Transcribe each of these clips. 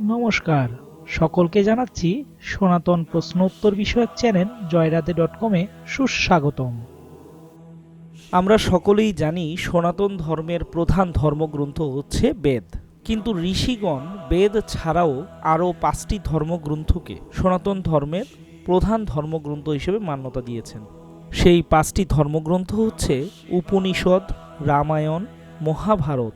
নমস্কার। সকলকে জানাচ্ছি সনাতন প্রশ্ন উত্তর বিষয়ক চ্যানেল জয়রাধে ডট কমে সুস্বাগতম। আমরা সকলেই জানি সনাতন ধর্মের প্রধান ধর্মগ্রন্থ হচ্ছে বেদ। কিন্তু ঋষিগণ বেদ ছাড়াও আরও পাঁচটি ধর্মগ্রন্থকে সনাতন ধর্মের প্রধান ধর্মগ্রন্থ হিসেবে মান্যতা দিয়েছেন। সেই পাঁচটি ধর্মগ্রন্থ হচ্ছে উপনিষদ, রামায়ণ, মহাভারত,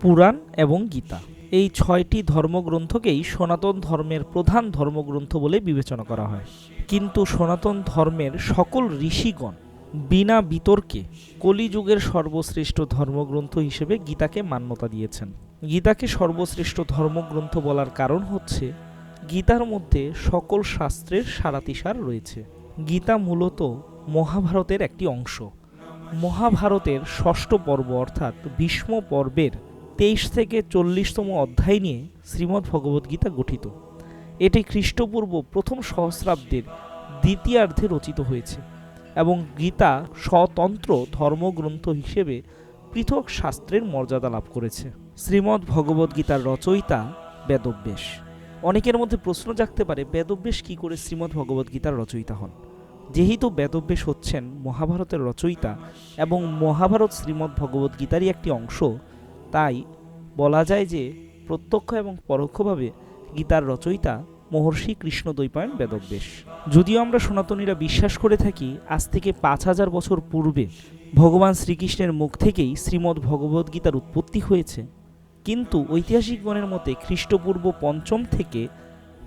পুরাণ এবং গীতা। এই ছয়টি ধর্মগ্রন্থকেই সনাতন ধর্মের প্রধান ধর্মগ্রন্থ বলে বিবেচনা করা হয়। কিন্তু সনাতন ধর্মের সকল ঋষিগণ বিনা বিতর্কে কলিযুগের সর্বশ্রেষ্ঠ ধর্মগ্রন্থ হিসেবে গীতাকে মান্যতা দিয়েছেন। গীতাকে সর্বশ্রেষ্ঠ ধর্মগ্রন্থ বলার কারণ হচ্ছে, গীতার মধ্যে সকল শাস্ত্রের সারাতিসার রয়েছে। গীতা মূলত মহাভারতের একটি অংশ। মহাভারতের ষষ্ঠ পর্ব অর্থাৎ ভীষ্ম পর্বের তেইশ থেকে চল্লিশতম অধ্যায় নিয়ে শ্রীমদ্ ভগবদ্গীতা গঠিত। এটি খ্রিস্টপূর্ব প্রথম সহস্রাব্দের দ্বিতীয়ার্ধে রচিত হয়েছে এবং গীতা স্বতন্ত্র ধর্মগ্রন্থ হিসেবে পৃথক শাস্ত্রের মর্যাদা লাভ করেছে। শ্রীমদ্ ভগবদ্গীতার রচয়িতা বেদব্যাস। অনেকের মধ্যে প্রশ্ন জাগতে পারে, বেদব্যাস কি করে শ্রীমদ্ ভগবদ্গীতার রচয়িতা হন? যেহেতু বেদব্যাস হচ্ছেন মহাভারতের রচয়িতা এবং মহাভারত শ্রীমদ্ ভগবদ্গীতারই একটি অংশ, তাই বলা যায় যে প্রত্যক্ষ এবং পরোক্ষভাবে গীতার রচয়িতা মহর্ষি কৃষ্ণ কৃষ্ণদ্বৈপায়ন বেদব্যাস। যদিও আমরা সনাতনীরা বিশ্বাস করে থাকি, আজ থেকে পাঁচ হাজার বছর পূর্বে ভগবান শ্রীকৃষ্ণের মুখ থেকেই শ্রীমদ্ ভগবদ্গীতার উৎপত্তি হয়েছে। কিন্তু ঐতিহাসিকগণের মতে খ্রিস্টপূর্ব পঞ্চম থেকে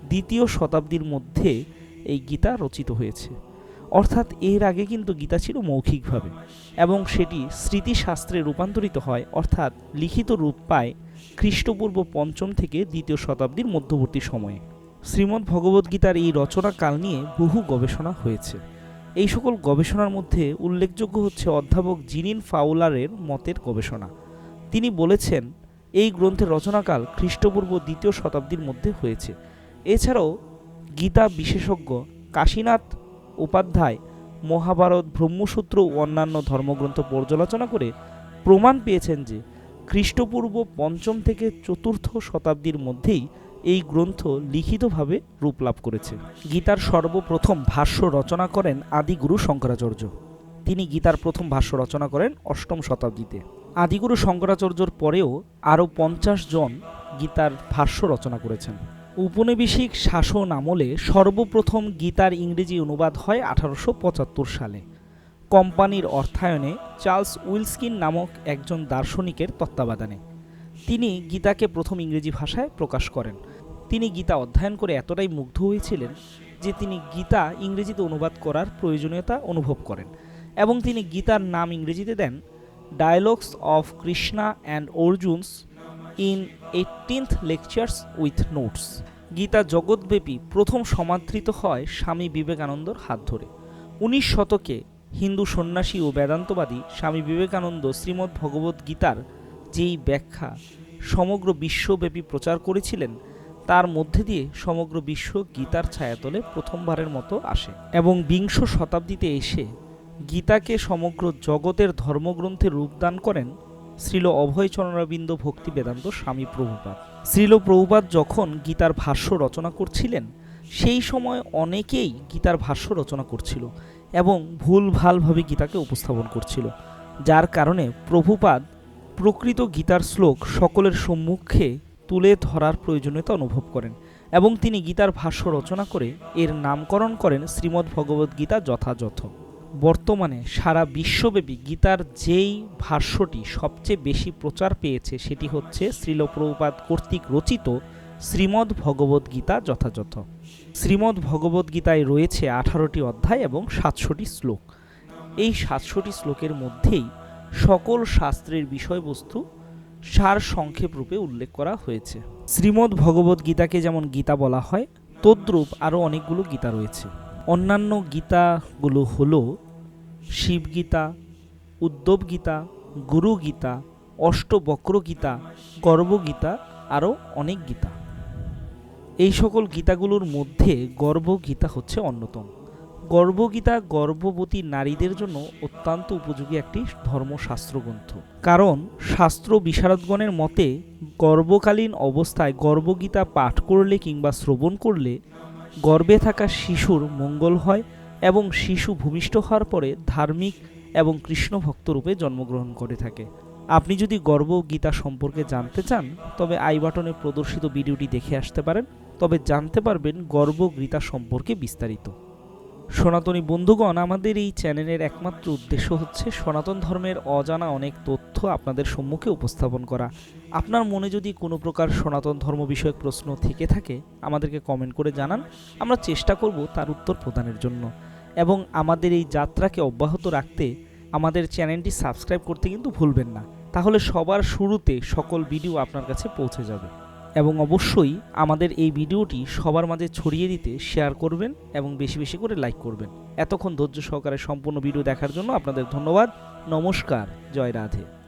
দ্বিতীয় শতাব্দীর মধ্যে এই গীতা রচিত হয়েছে। অর্থাৎ এর আগে কিন্তু গীতা ছিল মৌখিকভাবে এবং সেটি স্মৃতিশাস্ত্রে রূপান্তরিত হয়, অর্থাৎ লিখিত রূপ পায় খ্রিস্টপূর্ব পঞ্চম থেকে দ্বিতীয় শতাব্দীর মধ্যবর্তী সময়ে। শ্রীমদ্ ভগবদ্গীতার এই রচনাকাল নিয়ে বহু গবেষণা হয়েছে। এই সকল গবেষণার মধ্যে উল্লেখযোগ্য হচ্ছে অধ্যাপক জিনিন ফাউলারের মতের গবেষণা। তিনি বলেছেন, এই গ্রন্থের রচনাকাল খ্রিস্টপূর্ব দ্বিতীয় শতাব্দীর মধ্যে হয়েছে। এছাড়াও গীতা বিশেষজ্ঞ কাশীনাথ উপাধ্যায়, মহাভারত, ব্রহ্মসূত্র ও অন্যান্য ধর্মগ্রন্থ পর্যালোচনা করে প্রমাণ পেয়েছেন যে খ্রিস্টপূর্ব পঞ্চম থেকে চতুর্থ শতাব্দীর মধ্যেই এই গ্রন্থ লিখিতভাবে রূপ লাভ করেছে। গীতার সর্বপ্রথম ভাষ্য রচনা করেন আদিগুরু শঙ্করাচার্য। তিনি গীতার প্রথম ভাষ্য রচনা করেন অষ্টম শতাব্দীতে। আদিগুরু শঙ্করাচার্যর পরেও আরও পঞ্চাশ জন গীতার ভাষ্য রচনা করেছেন। উপনিবেশিক শাসন আমলে সর্বপ্রথম গীতার ইংরেজি অনুবাদ হয় আঠারোশো পঁচাত্তর সালে। কোম্পানির অর্থায়নে চার্লস উইলস্কিন নামক একজন দার্শনিকের তত্ত্বাবধানে। তিনি গীতাকে প্রথম ইংরেজি ভাষায় প্রকাশ করেন। তিনি গীতা অধ্যয়ন করে এতটাই মুগ্ধ হয়েছিলেন যে তিনি গীতা ইংরেজিতে অনুবাদ করার প্রয়োজনীয়তা অনুভব করেন এবং তিনি গীতার নাম ইংরেজিতে দেন dialogues of Krishna and Arjuna's in eighteenth lectures with notes Gita জগৎব্যাপী প্রথম সমাদৃত হয় স্বামী বিবেকানন্দর হাত ধরে। উনিশ শতকে হিন্দু সন্ন্যাসী ও বেদান্তবাদী স্বামী বিবেকানন্দ শ্রীমদ্ ভগবদ্ গীতার যেই ব্যাখ্যা সমগ্র বিশ্বব্যাপী প্রচার করেছিলেন, তার মধ্যে দিয়ে সমগ্র বিশ্ব গীতার ছায়াতলে প্রথমবারের মতো আসে। এবং বিংশ শতাব্দীতে এসে গীতাকে সমগ্র জগতের ধর্মগ্রন্থে রূপদান করেন শ্রীল অভয় অভয়চরণাবিন্দ ভক্তি বেদান্ত স্বামী প্রভুপাদ। শ্রীল প্রভুপাদ যখন গীতার ভাষ্য রচনা করছিলেন, সেই সময় অনেকেই গীতার ভাষ্য রচনা করছিল এবং ভুল ভালভাবে গীতাকে উপস্থাপন করছিল, যার কারণে প্রভুপাদ প্রকৃত গীতার শ্লোক সকলের সম্মুখে তুলে ধরার প্রয়োজনীয়তা অনুভব করেন এবং তিনি গীতার ভাষ্য রচনা করে এর নামকরণ করেন শ্রীমদ্ ভগবদ্গীতা যথাযথ। বর্তমানে সারা বিশ্বব্যাপী গীতার যেই ভাষ্যটি সবচেয়ে বেশি প্রচার পেয়েছে সেটি হচ্ছে শ্রীলপ্রভুপাদ কর্তৃক রচিত শ্রীমদ্ ভগবদ্গীতা যথাযথ। শ্রীমদ্ ভগবদ্গীতায় রয়েছে আঠারোটি অধ্যায় এবং সাতশোটি শ্লোক। এই সাতশোটি শ্লোকের মধ্যেই সকল শাস্ত্রের বিষয়বস্তু সার সংক্ষেপ রূপে উল্লেখ করা হয়েছে। শ্রীমদ্ ভগবদ্গীতাকে যেমন গীতা বলা হয়, তদ্রূপ আরও অনেকগুলো গীতা রয়েছে। অন্যান্য গীতাগুলো হলো শিবগীতা উদ্ধব গীতা গুরু গীতা অষ্টবক্র গীতা গর্ভগীতা, আরও অনেক গীতা। এই সকল গীতাগুলোর মধ্যে গর্ভগীতা হচ্ছে অন্যতম। গর্ভগীতা গর্ভবতী নারীদের জন্য অত্যন্ত উপযোগী একটি ধর্মশাস্ত্র গ্রন্থ কারণ শাস্ত্র বিশারদগণের মতে, গর্ভকালীন অবস্থায় গর্ভগীতা পাঠ করলে কিংবা শ্রবণ করলে গর্ভে থাকা শিশুর মঙ্গল হয় এবং শিশু ভূমিষ্ঠ হওয়ার পরে ধার্মিক এবং কৃষ্ণ ভক্ত রূপে জন্মগ্রহণ করে থাকে। আপনি যদি গর্ব গীতা সম্পর্কে জানতে চান, তবে আই বাটনে প্রদর্শিত ভিডিওটি দেখে আসতে পারেন। তবে জানতে পারবেন গর্ব গীতা সম্পর্কে বিস্তারিত। সনাতনী বন্ধুগণ, আমাদের এই চ্যানেলের একমাত্র উদ্দেশ্য হচ্ছে সনাতন ধর্মের অজানা অনেক তথ্য আপনাদের সম্মুখে উপস্থাপন করা। আপনার মনে যদি কোনো প্রকার সনাতন ধর্ম বিষয়ক প্রশ্ন থেকে থাকে, আমাদেরকে কমেন্ট করে জানান। আমরা চেষ্টা করব তার উত্তর প্রদানের জন্য। এবং আমাদের এই যাত্রাকে অব্যাহত রাখতে আমাদের চ্যানেলটি সাবস্ক্রাইব করতে কিন্তু ভুলবেন না। তাহলে সবার শুরুতে সকল ভিডিও আপনার কাছে পৌঁছে যাবে। এবং অবশ্যই আমাদের এই ভিডিওটি সবার মাঝে ছড়িয়ে দিতে শেয়ার করবেন এবং বেশি বেশি করে লাইক করবেন। এতক্ষণ ধৈর্য সহকারে সম্পূর্ণ ভিডিও দেখার জন্য আপনাদের ধন্যবাদ। নমস্কার। জয় রাধে।